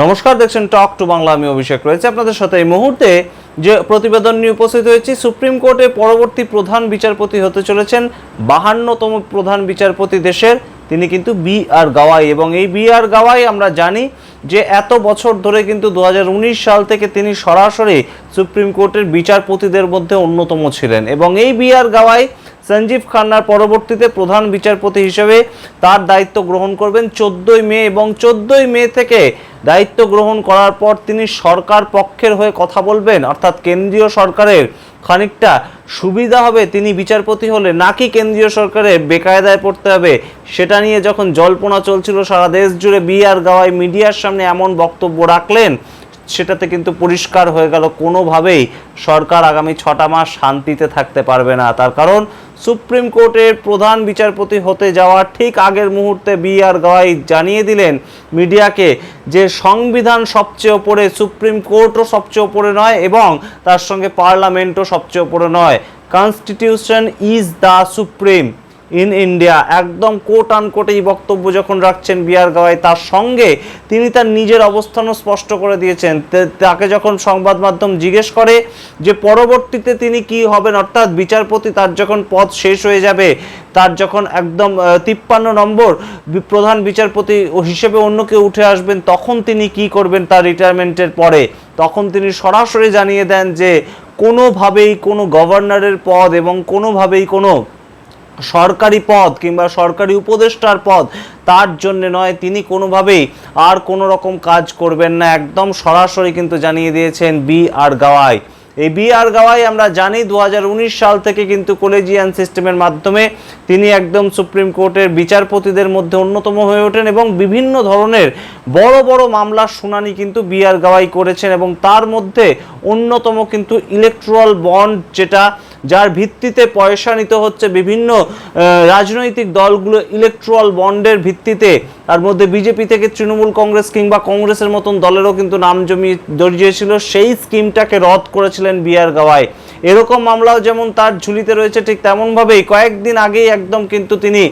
নমস্কার, দেখছেন talk to Bangla আমি অভিষেক রয়েছে আপনাদের সাথে। এই মুহূর্তে যে প্রতিবেদন নিয়ে উপস্থিত হয়েছি সুপ্রিম কোর্টে পরবর্তী প্রধান বিচারপতি হতে চলেছেন বাহান্নতম প্রধান বিচারপতি দেশের, তিনি কিন্তু বি আর গাওয়াই। এবং এই বি আর গাওয়াই আমরা জানি যে এত বছর ধরে কিন্তু দু হাজার উনিশ সাল থেকে তিনি সরাসরি সুপ্রিম কোর্টের বিচারপতিদের মধ্যে অন্যতম ছিলেন। এবং এই বি আর গাওয়াই সঞ্জীব খান্নার পরবর্তীতে প্রধান বিচারপতি হিসেবে তার দায়িত্ব গ্রহণ করবেন চোদ্দই মে এবং চোদ্দই মে থেকে দায়িত্ব গ্রহণ করার পর তিনি সরকার পক্ষের হয়ে কথা বলবেন। অর্থাৎ কেন্দ্রীয় সরকারের খানিকটা সুবিধা হবে তিনি বিচারপতি হলে, নাকি কেন্দ্রীয় সরকারের বেকায়দায় পড়তে হবে সেটা নিয়ে যখন জল্পনা চলছিল, সারা দেশ জুড়ে বি আর গাওয়াই মিডিয়ার সামনে এমন বক্তব্য রাখলেন। সেটাতে কিন্তু পরিষ্কার হয়ে গেল। কোনোভাবেই সরকার আগামী ছটা মাস শান্তিতে থাকতে পারবে না। তার কারণ সুপ্রিম কোর্টের প্রধান বিচারপতি হতে যাওয়ার ঠিক আগের মুহূর্তে বি আর গাওয়াই জানিয়ে দিলেন মিডিয়াকে যে সংবিধান সবচেয়ে ওপরে, সুপ্রিম কোর্টও সবচেয়ে ওপরে নয় এবং তার সঙ্গে পার্লামেন্টও সবচেয়ে ওপরে নয়। Constitution is the supreme. In India. একদম কোট আনকোট এই বক্তব্য যখন রাখছেন বিয়ার গাওয়াই তার সঙ্গে তিনি তার নিজের অবস্থানও স্পষ্ট করে দিয়েছেন। তাকে যখন সংবাদ মাধ্যম জিজ্ঞেস করে যে পরবর্তীতে তিনি কি হবেন, অর্থাৎ বিচারপতি তার যখন পদ শেষ হয়ে যাবে, তার যখন একদম তিপ্পান্ন নম্বর প্রধান বিচারপতি হিসেবে অন্য কেউ উঠে আসবেন, তখন তিনি কি করবেন তার রিটায়ারমেন্টের পরে? তখন তিনি সরাসরি জানিয়ে দেন যে কোনোভাবেই কোনো গভর্নরের পদ এবং কোনোভাবেই কোনো সরকারি পদ কিংবা সরকারি উপদেষ্টার পদ, তার জন্য নয়, তিনি কোনোভাবেই আর কোনো রকম কাজ করবেন না। একদম সরাসরি কিন্তু জানিয়ে দিয়েছেন বি আর গাওয়াই। এই বি আর গাওয়াই আমরা জানি দু হাজার উনিশ সাল থেকে কিন্তু কলেজিয়ান সিস্টেমের মাধ্যমে তিনি একদম সুপ্রিম কোর্টের বিচারপতিদের মধ্যে অন্যতম হয়ে ওঠেন এবং বিভিন্ন ধরনের বড় বড় মামলার শুনানি কিন্তু বি আর গাওয়াই করেছেন এবং তার মধ্যে অন্যতম কিন্তু ইলেকট্রাল বন্ড যেটা যার ভিত্তিতে পয়সা নিতে হচ্ছে বিভিন্ন রাজনৈতিক দলগুলো ইলেকট্রাল বন্ডের ভিত্তিতে। তার মধ্যে বিজেপি থেকে তৃণমূল কংগ্রেস কিংবা কংগ্রেসের মতন দলেরও কিন্তু নাম জমিয়ে জড়িয়েছিল সেই স্কিমটাকে রদ করেছিলেন বিআর গাওয়াই। এরকম মামলাও যেমন তার ঝুলিতে রয়েছে, ঠিক তেমনভাবেই কয়েকদিন আগেই একদম কিন্তু তিনি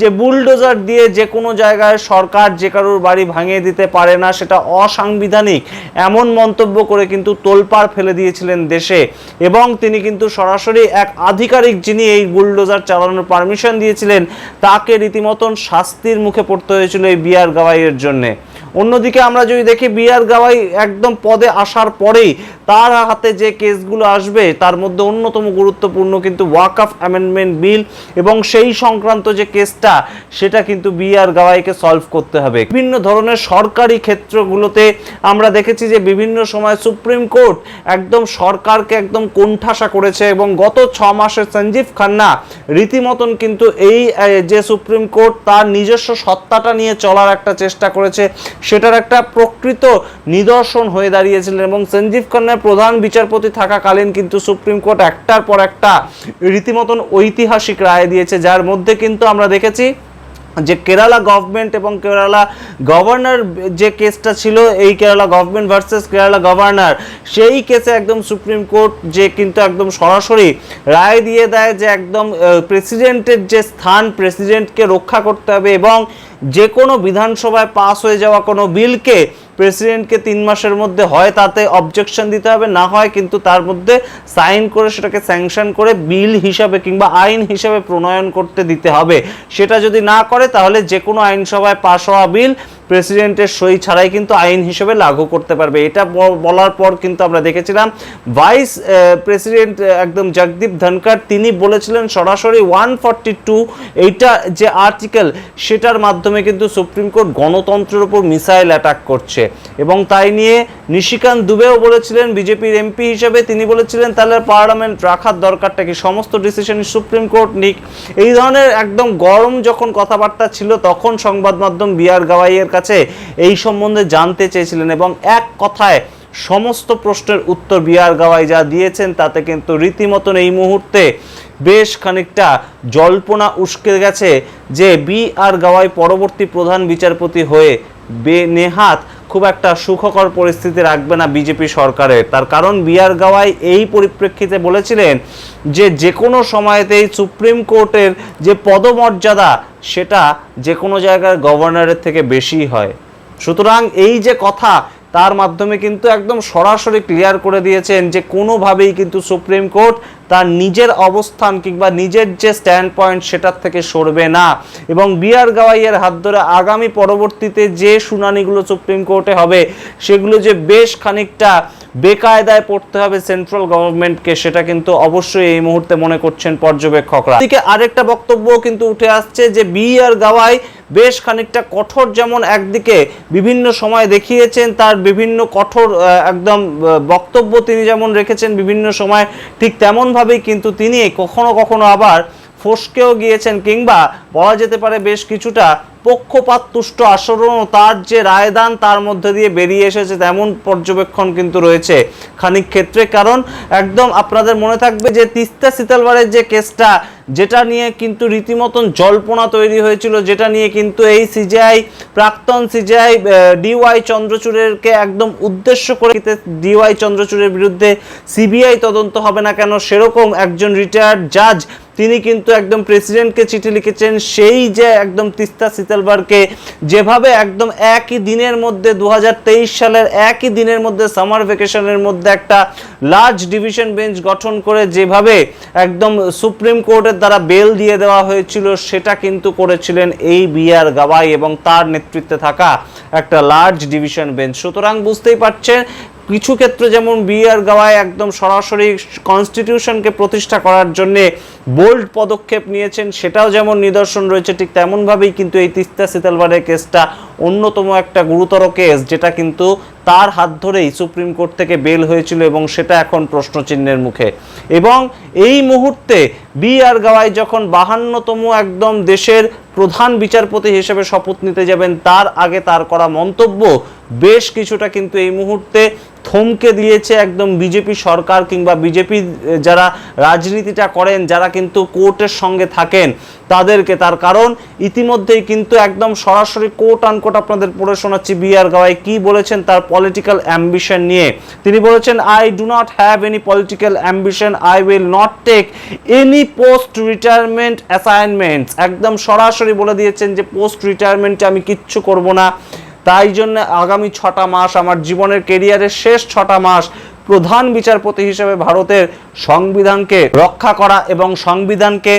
যে বুলডোজার দিয়ে যে কোনো জায়গায় সরকার যে কারোর বাড়ি ভাঙিয়ে দিতে পারে না, সেটা অসাংবিধানিক, এমন মন্তব্য করে কিন্তু তোলপাড় ফেলে দিয়েছিলেন দেশে। এবং তিনি কিন্তু সরাসরি এক আধিকারিক যিনি এই বুলডোজার চালানোর পারমিশন দিয়েছিলেন, তাকে রীতিমতন শাস্তির মুখে পড়তে হয়েছিল এই বিয়ার গাওয়াইয়ের জন্যে। অন্যদিকে আমরা যদি দেখি বিআর গাওয়াই একদম পদে আসার পরেই তার হাতে যে কেসগুলো আসবে, তার মধ্যে অন্যতম গুরুত্বপূর্ণ কিন্তু ওয়াক অফ অ্যামেন্ডমেন্ট বিল এবং সেই সংক্রান্ত যে কেসটা, সেটা কিন্তু বিআর গাওয়াইকে সলভ করতে হবে। বিভিন্ন ধরনের সরকারি ক্ষেত্রগুলোতে আমরা দেখেছি যে বিভিন্ন সময় সুপ্রিম কোর্ট একদম সরকারকে একদম কোণঠাসা করেছে এবং গত ছ মাসে সঞ্জীব খান্না রীতিমতন কিন্তু এই যে সুপ্রিম কোর্ট তার নিজস্ব সত্তাটা নিয়ে চলার একটা চেষ্টা করেছে সেটার একটা প্রকৃত নিদর্শন হয়ে দাঁড়িয়েছিলেন এবং সঞ্জীব খান্নার প্রধান বিচারপতি থাকাকালীন কিন্তু সুপ্রিম কোর্ট একটার পর একটা রীতিমতন ঐতিহাসিক রায় দিয়েছে, যার মধ্যে কিন্তু আমরা দেখেছি যে কেরালা গভর্নমেন্ট এবং কেরালা গভর্নর যে কেসটা ছিল, এই Kerala government versus Kerala governor সেই কেসে একদম সুপ্রিম কোর্ট যে কিন্তু একদম সরাসরি রায় দিয়ে দেয় যে একদম প্রেসিডেন্টের যে স্থান প্রেসিডেন্টকে রক্ষা করতে হবে এবং যে কোনো বিধানসভায় পাস হয়ে যাওয়া কোনো বিলকে প্রেসিডেন্টকে তিন মাসের মধ্যে হয় তাতে অবজেকশন দিতে হবে, না হয় কিন্তু তার মধ্যে সাইন করে সেটাকে স্যাংশন করে বিল হিসাবে কিংবা আইন হিসাবে প্রণয়ন করতে দিতে হবে। সেটা যদি না করে তাহলে যে কোনো আইনসভায় পাশ হওয়া বিল প্রেসিডেন্টের সই ছাড়াই কিন্তু আইন হিসেবে লাগু করতে পারবে। এটা বলার পর কিন্তু আমরা দেখেছিলাম, ভাইস প্রেসিডেন্ট একদম জগদীপ ধনকার তিনি বলেছিলেন সরাসরি ওয়ান ফর্টি টু, এইটা যে আর্টিকেল, সেটার মাধ্যমে কিন্তু সুপ্রিম কোর্ট গণতন্ত্রের উপর মিসাইল অ্যাটাক করছে। এবং তাই নিয়ে নিশিকান্ত দুবেও বলেছিলেন, বিজেপির এমপি হিসেবে তিনি বলেছিলেন, তাহলে পার্লামেন্ট রাখার দরকারটা কি? সমস্ত ডিসিশন সুপ্রিম কোর্ট, নিক। এই ধরনের একদম গরম যখন কথাবার্তা ছিল, তখন সংবাদ মাধ্যম বিআর গাওয়াইয়ের কাছে এই সম্বন্ধে জানতে চেয়েছিলেন এবং এক কথায় সমস্ত প্রশ্নের উত্তর বিআর গাওয়াই যা দিয়েছেন, তাতে কিন্তু রীতিমতন এই মুহূর্তে বেশ খানিকটা জল্পনা উস্কে গেছে যে বি আর গাওয়াই পরবর্তী প্রধান বিচারপতি হয়ে বেনেহাত খুব একটা সুখকর পরিস্থিতি রাখবে না বিজেপি সরকারের। তার কারণ বিআর গাওয়াই এই পরিপ্রেক্ষিতে বলেছিলেন যে যে কোনো সময়তেই সুপ্রিম কোর্টের যে পদমর্যাদা, সেটা যে কোনো জায়গার গভর্নরের থেকে বেশি হয়। সুতরাং এই যে কথা, তার মাধ্যমে কিন্তু একদম সরাসরি ক্লিয়ার করে দিয়েছেন যে কোনোভাবেই কিন্তু সুপ্রিম কোর্ট তার নিজের অবস্থান কিংবা নিজের যে স্ট্যান্ড পয়েন্ট সেটার থেকে সরবে না। এবং বিআর গাওয়াইয়ের হাত ধরে আগামী পরবর্তীতে যে শুনানিগুলো সুপ্রিম কোর্টে হবে, সেগুলো যে বেশ খানিকটা বেকায়দায় পড়তে হবে সেন্ট্রাল গভর্নমেন্টকে সেটা কিন্তু অবশ্যই এই মুহূর্তে মনে করছেন পর্যবেক্ষকরা। এদিকে আরেকটা বক্তব্য কিন্তু উঠে আসছে যে বি আর গাওয়াই বেশ খানিকটা কঠোর যেমন একদিকে বিভিন্ন সময় দেখিয়েছেন, তার বিভিন্ন কঠোর একদম বক্তব্য তিনি যেমন রেখেছেন বিভিন্ন সময়, ঠিক তেমনভাবেই কিন্তু তিনি কখনো কখনো আবার ফসকেও গিয়েছেন কিংবা বলা যেতে পারে বেশ কিছুটা পক্ষপাত তুষ্ট আচরণ তার যে রায়দান তার মধ্যে দিয়ে বেরিয়ে এসেছে তেমন পর্যবেক্ষণ কিন্তু রয়েছে খানিক ক্ষেত্রে। কারণ একদম আপনাদের মনে থাকবে যে তিস্তা শীতলবারের যে কেসটা যেটা নিয়ে কিন্তু রীতিমতন জল্পনা তৈরি হয়েছিল, যেটা নিয়ে কিন্তু এই সিজিআই প্রাক্তন সিজিআই ডিওয়াই চন্দ্রচূড়েরকে একদম উদ্দেশ্য করে ডিওয়াই চন্দ্রচূড়ের বিরুদ্ধে সিবিআই তদন্ত হবে না কেন, সেরকম একজন রিটায়ার্ড জাজ তিনি কিন্তু একদম প্রেসিডেন্টকে চিঠি লিখেছেন, সেই যে একদম তিস্তা শীতলবারকে যেভাবে একদম একই দিনের মধ্যে দু হাজার তেইশ সালের একই দিনের মধ্যে সামার ভেকেশনের মধ্যে একটা লার্জ ডিভিশন বেঞ্চ গঠন করে যেভাবে একদম সুপ্রিম কোর্টের দ্বারা বেল দিয়ে দেওয়া হয়েছিল, সেটা কিন্তু করেছিলেন এই বিআর গাওয়াই এবং তার নেতৃত্বে থাকা একটা লার্জ ডিভিশন বেঞ্চ সুতরাং বুঝতেই পারছেন, কিছু ক্ষেত্রে যেমন বিআর গাওয়ায় একদম সরাসরি কনস্টিটিউশনকে প্রতিষ্ঠা করার জন্য বোল্ড পদক্ষেপ নিয়েছেন, সেটাও যেমন নিদর্শন রয়েছে, ঠিক তেমনভাবেই কিন্তু এই তিস্তা শীতলবারের কেসটা অন্যতম একটা গুরুতর কেস যেটা কিন্তু তার হাত ধরেই সুপ্রিম কোর্ট থেকে বেল হয়েছিল এবং সেটা এখন প্রশ্নচিহ্নের মুখে। এবং এই মুহূর্তে বি আর গাওয়াই যখন বাহান্নতম একদম দেশের প্রধান বিচারপতি হিসেবে শপথ নিতে যাবেন, তার আগে তার করা মন্তব্য, বেশ কিছুটা কিন্তু এই মুহূর্তে থমকে দিয়েছে একদম বিজেপি সরকার কিংবা বিজেপি যারা রাজনীতিটা করেন, যারা কিন্তু কোর্টের সঙ্গে থাকেন, তাদেরকে তার কারণ। ইতিমধ্যেই কিন্তু একদম সরাসরি কোর্ট আনকোট আপনাদের পড়ে শোনাচ্ছি বি আর গাওয়াই কি বলেছেন তার পলিটিক্যাল অ্যাম্বিশন নিয়ে। তিনি বলেছেন I do not have any political ambition I will not take any post retirement assignments একদম সরাসরি বলে দিয়েছেন যে পোস্ট রিটায়ারমেন্টে আমি কিচ্ছু করব না। তাই জন্য আগামী ছটা মাস আমার জীবনের কেরিয়ারের শেষ ছটা মাস প্রধান বিচারপতি হিসেবে ভারতের সংবিধানকে রক্ষা করা এবং সংবিধানকে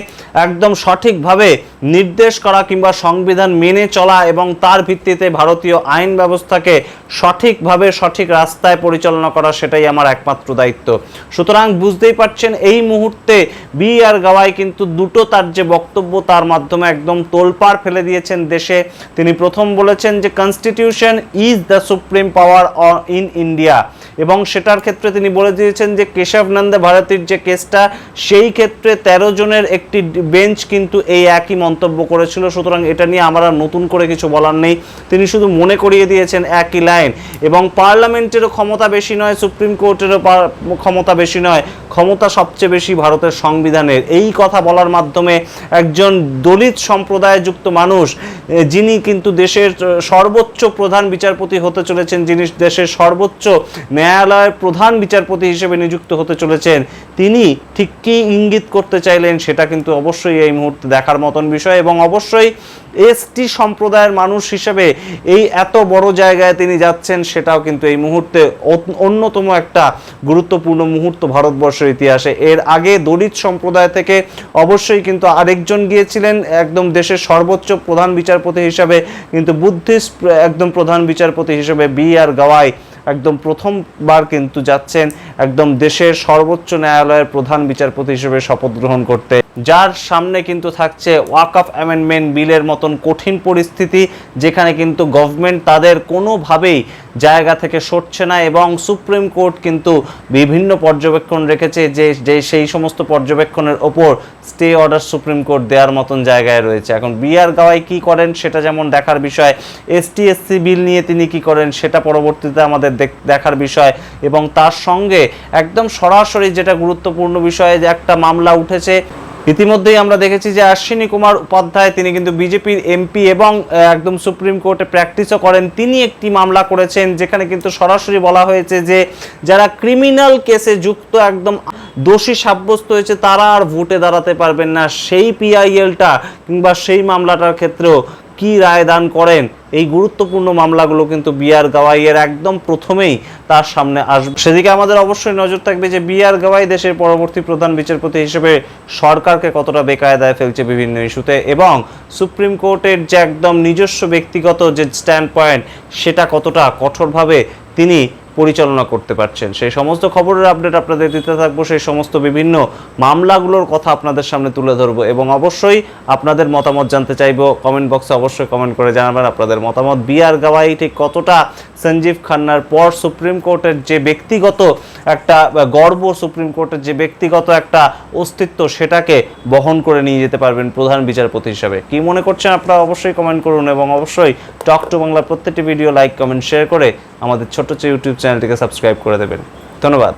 একদম সঠিকভাবে নির্দেশ করা কিংবা সংবিধান মেনে চলা এবং তার ভিত্তিতে ভারতীয় আইন ব্যবস্থাকে সঠিকভাবে সঠিক রাস্তায় পরিচালনা করা সেটাই আমার একমাত্র দায়িত্ব। সুতরাং বুঝতেই পারছেন, এই মুহূর্তে বি আর গাওয়াই কিন্তু দুটো তার যে বক্তব্য তার মাধ্যমে একদম তোলপাড় ফেলে দিয়েছেন দেশে। তিনি প্রথম বলেছেন যে constitution is the supreme power in India এবং সেটার ক্ষেত্রে তিনি বলে দিয়েছেন যে কেশব নন্দা ভারতীর যে কেসটা, সেই ক্ষেত্রে তেরো জনের একটি বেঞ্চ কিন্তু এই একই মন্তব্য করেছিল। সুতরাং এটা নিয়ে আমার আর নতুন করে কিছু বলার নেই। তিনি শুধু মনে করিয়ে দিয়েছেন একই লাইন। এবং পার্লামেন্টেরও ক্ষমতা বেশি নয়, সুপ্রিম কোর্টেরও ক্ষমতা বেশি নয়। ক্ষমতা সবচেয়ে বেশি ভারতের সংবিধানের। এই কথা বলার মাধ্যমে একজন দলিত সম্প্রদায় যুক্ত মানুষ যিনি কিন্তু দেশের সর্বোচ্চ প্রধান বিচারপতি হতে চলেছেন, যিনি দেশের সর্বোচ্চ ন্যায়ালয়ের প্রধান বিচারপতি হিসেবে নিযুক্ত হতে চলেছেন, তিনি ঠিক কী ইঙ্গিত করতে চাইলেন সেটা কিন্তু অবশ্যই এই মুহূর্তে দেখার মতন বিষয় এবং অবশ্যই এসটি সম্প্রদায়ের মানুষ হিসেবে এই এত বড় জায়গায় তিনি যাচ্ছেন সেটাও কিন্তু এই মুহূর্তে অন্যতম একটা গুরুত্বপূর্ণ মুহূর্ত ভারতবর্ষের ইতিহাসে। এর আগে দলিত সম্প্রদায় থেকে অবশ্যই কিন্তু আরেকজন গিয়েছিলেন, একদম দেশের সর্বোচ্চ প্রধান বিচারপতি হিসাবে, কিন্তু বুদ্ধিস্ট একদম প্রধান বিচারপতি হিসেবে বি আর গাওয়াই একদম প্রথমবার কিন্তু যাচ্ছেন, একদম দেশের সর্বোচ্চ ন্যায়ালয়ের প্রধান বিচারপতি হিসেবে শপথ গ্রহণ করতে। যার সামনে কিন্তু থাকছে ওয়াক অফ অ্যামেন্ডমেন্ট বিলের মতন কঠিন পরিস্থিতি, যেখানে কিন্তু গভর্নমেন্ট তাদের কোনোভাবেই জায়গা থেকে সরছে না এবং সুপ্রিম কোর্ট কিন্তু বিভিন্ন পর্যবেক্ষণ রেখেছে যে যে সেই সমস্ত পর্যবেক্ষণের ওপর স্টে অর্ডার সুপ্রিম কোর্ট দেওয়ার মতন জায়গায় রয়েছে। এখন বিআর গাওয়াই কি করেন সেটা যেমন দেখার বিষয়, এসটি, এসসি বিল নিয়ে তিনি কি করেন সেটা পরবর্তীতে আমাদের দেখ- দেখার বিষয় এবং তার সঙ্গে একদম সরাসরি যেটা গুরুত্বপূর্ণ বিষয় যে একটা মামলা উঠেছে ইতিমধ্যেই আমরা দেখেছি যে অশ্বিনী কুমার উপাধ্যায়, তিনি কিন্তু বিজেপির এমপি এবং একদম সুপ্রিম কোর্টে প্র্যাকটিসও করেন। তিনি একটি মামলা করেছেন যেখানে কিন্তু সরাসরি বলা হয়েছে যে, যারা ক্রিমিনাল কেসে যুক্ত, একদম দোষী সাব্যস্ত হয়েছে, তারা আর ভোটে দাঁড়াতে পারবেন না। সেই পিআইএলটা কিংবা সেই মামলাটার ক্ষেত্রেও কি রায় দান করেন? এই গুরুত্বপূর্ণ মামলাগুলো কিন্তু বিআর গাওয়াইয়ের একদম প্রথমেই তার সামনে আসবে। সেদিকে আমাদের অবশ্যই নজর থাকবে যে বিআর গাওয়াই দেশের পরবর্তী প্রধান বিচারপতি হিসেবে সরকারকে কতটা বেকায়দায় ফেলছে বিভিন্ন ইস্যুতে এবং সুপ্রিম কোর্টের যে একদম নিজস্ব ব্যক্তিগত যে স্ট্যান্ড পয়েন্ট, সেটা কতটা কঠোরভাবে তিনি পরিচালনা করতে পারছেন। সেই সমস্ত খবরের আপডেট আপনাদের দিতে থাকব, সেই সমস্ত বিভিন্ন মামলাগুলোর কথা আপনাদের সামনে তুলে ধরবো এবং অবশ্যই আপনাদের মতামত জানতে চাইব কমেন্ট বক্সে অবশ্যই কমেন্ট করে জানাবেন আপনাদের মতামত। বিআর গাওয়াই ঠিক কতটা সঞ্জীব খান্নার পর সুপ্রিম কোর্টের যে ব্যক্তিগত একটা গর্ব, সুপ্রিম কোর্টের যে ব্যক্তিগত একটা অস্তিত্ব সেটাকে বহন করে নিয়ে যেতে পারবেন প্রধান বিচারপতি হিসাবে। কি মনে করছেন আপনারা অবশ্যই কমেন্ট করুন এবং অবশ্যই টক টু বাংলার প্রত্যেকটি ভিডিও লাইক কমেন্ট শেয়ার করে আমাদের ছোট্ট ইউটিউব চ্যানেলটিকে সাবস্ক্রাইব করে দেবেন। ধন্যবাদ।